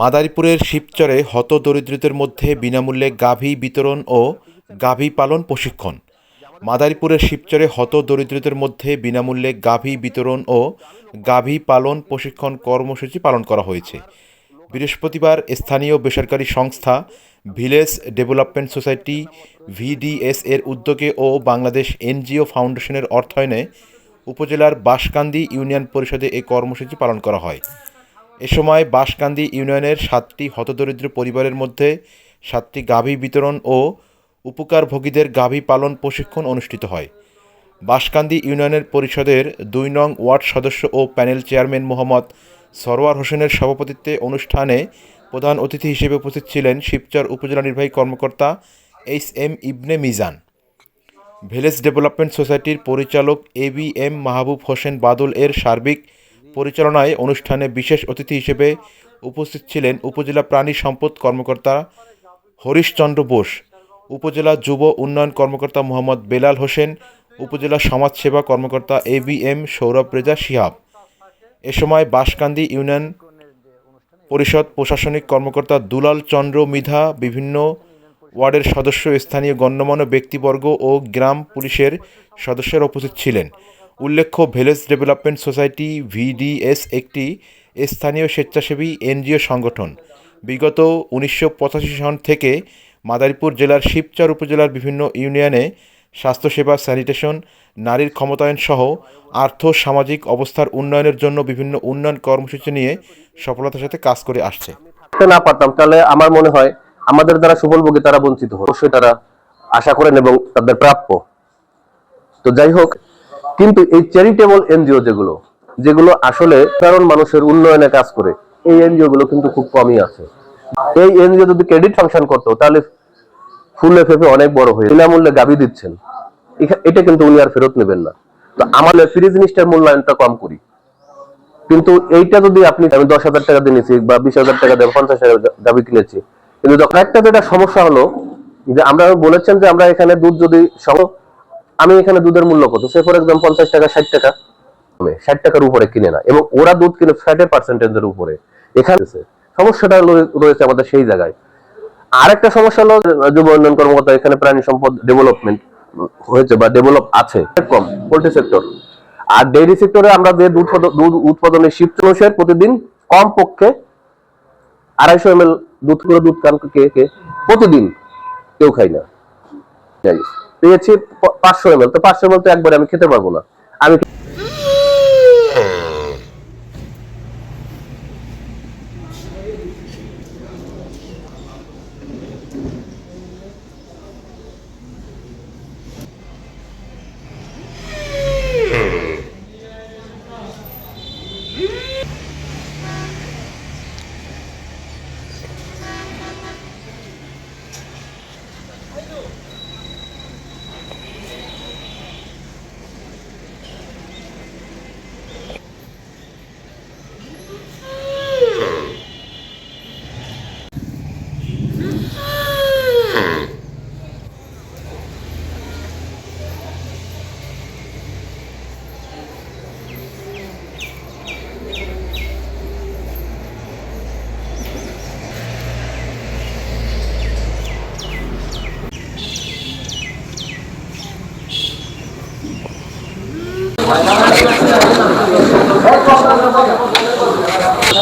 মাদারীপুরের শিবচরে হতদরিদ্রদের মধ্যে বিনামূল্যে গাভী বিতরণ ও গাভী পালন প্রশিক্ষণ। মাদারীপুরের শিবচরে হতদরিদ্রদের মধ্যে বিনামূল্যে গাভী বিতরণ ও গাভী পালন প্রশিক্ষণ কর্মসূচি পালন করা হয়েছে। বৃহস্পতিবার স্থানীয় বেসরকারি সংস্থা ভিলেজ ডেভেলপমেন্ট সোসাইটি ভিডিএস এর উদ্যোগে ও বাংলাদেশ এনজিও ফাউন্ডেশনের অর্থায়নে উপজেলার বাসকান্দি ইউনিয়ন পরিষদে এই কর্মসূচি পালন করা হয়। এ সময় বাঁশকান্দি ইউনিয়নের সাতটি হতদরিদ্র পরিবারের মধ্যে সাতটি গাভী বিতরণ ও উপকারভোগীদের গাভী পালন প্রশিক্ষণ অনুষ্ঠিত হয়। বাঁশকান্দি ইউনিয়নের পরিষদের দুই নং ওয়ার্ড সদস্য ও প্যানেল চেয়ারম্যান মোহাম্মদ সরওয়ার হোসেনের সভাপতিত্বে অনুষ্ঠানে প্রধান অতিথি হিসেবে উপস্থিত ছিলেন শিবচর উপজেলা নির্বাহী কর্মকর্তা H M Ibne Mizan. Village development সোসাইটির পরিচালক A B M Mahbub Hossain Badal এর সার্বিক পরিচালনায় অনুষ্ঠানে বিশেষ অতিথি হিসেবে উপস্থিত ছিলেন উপজেলা প্রাণী সম্পদ কর্মকর্তা হরিশচন্দ্র বোস, উপজেলা যুব উন্নয়ন কর্মকর্তা মোহাম্মদ বেলাল হোসেন, উপজেলা সমাজসেবা কর্মকর্তা A B M Sourav Reza Shihab. এ সময় বাসকান্দি ইউনিয়ন পরিষদ প্রশাসনিক কর্মকর্তা দুলাল চন্দ্র মিধা, বিভিন্ন ওয়ার্ডের সদস্য, স্থানীয় গণ্যমান্য ব্যক্তিবর্গ ও গ্রাম পুলিশের সদস্যরা উপস্থিত ছিলেন। উল্লেখ্য ভিলেজ ডেভেলপমেন্ট সোসাইটি, ভিডিএস, একটি স্থানীয় স্বেচ্ছাসেবী এনজিও সংগঠন। বিগত উনিশশো পঁচাশি সন থেকে মাদারীপুর জেলার শিবচর উপজেলার বিভিন্ন ইউনিয়নে স্বাস্থ্যসেবা, স্যানিটেশন, নারীর ক্ষমতায়ন সহ আর্থ সামাজিক অবস্থার উন্নয়নের জন্য বিভিন্ন উন্নয়ন কর্মসূচি নিয়ে সফলতার সাথে কাজ করে আসছে। না পারতাম, তাহলে আমার মনে হয় আমাদের দ্বারা সুফলভোগী তারা বঞ্চিত অবশ্যই তারা আশা করেন এবং তাদের প্রাপ্য। তো যাই হোক কিন্তু এই চ্যারিটেবল এনজিও যেগুলো যেগুলো আসলে সাধারণ মানুষের উন্নয়নে কাজ করে, এই এনজিও গুলো কিন্তু খুব কমই আছে। এই এনজিও যদি ক্রেডিট ফাংশন করতো, তাহলে ফুলে ফেপে অনেক বড় হয়ে বিনামূল্যে গাবি দিচ্ছেন। এটা কিন্তু উনি আর ফেরত নেবেন না। তো আমাদের ফ্রি জিনিসটার মূল্যায়নটা কম করি। কিন্তু এইটা যদি আপনি আমি দশ হাজার টাকা দিয়ে নিয়েছি বা বিশ হাজার টাকা দিয়ে পঞ্চাশ হাজার দাবি কিনেছি। কিন্তু একটা যেটা সমস্যা হলো, যে আমরা বলেছেন যে আমরা এখানে দুধ যদি আমি এখানে দুধের মূল্য কত? সে ফর একদম পঞ্চাশ টাকা, ষাট টাকা। ষাট টাকার উপরে কিনে না। এবং ওরা দুধ কিনে ফ্যাটের পার্সেন্টেজের উপরে। এখানে সমস্যাটা রয়েছে আমাদের সেই জায়গায়। আরেকটা সমস্যা হলো, যুব উন্নয়ন কর্মকর্তা, এখানে প্রাণী সম্পদ ডেভেলপমেন্ট হয়েছে বা ডেভেলপ আছে। কম, পোল্ট্রি সেক্টর আর ডেইরি সেক্টরে আমরা যে দুধ দুধ উৎপাদনের শিফট অনুসারে প্রতিদিন কম পক্ষে আড়াইশো এম এল দুধ করে দুধ কান কে কে, প্রতিদিন কেউ খাই না। পেয়েছি পাঁচশো এম তো পাঁচশো এম তো একবারে আমি খেতে পারব না। আমি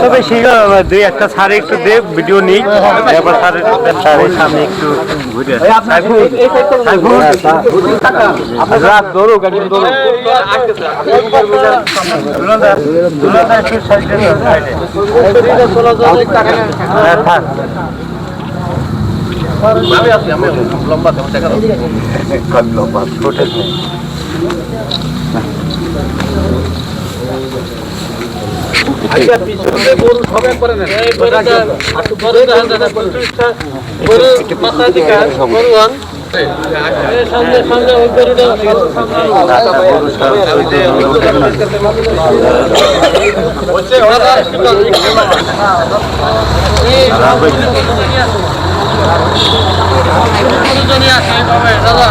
তবে সেই দুই একটা স্যার একটু দে ভিডিও নিই এবার স্যারের স্যারের সামনে একটু ঘুরে রাত ধরো গাড়ি ধরো একটু সাইডে হ্যাঁ থাক আমি আছি আমি লম্বা তেমন লম্বা ছোটে আচ্ছা পিছনে গরু সব একবারে নেন গরু মাথা দিকে গরু আন দাদা।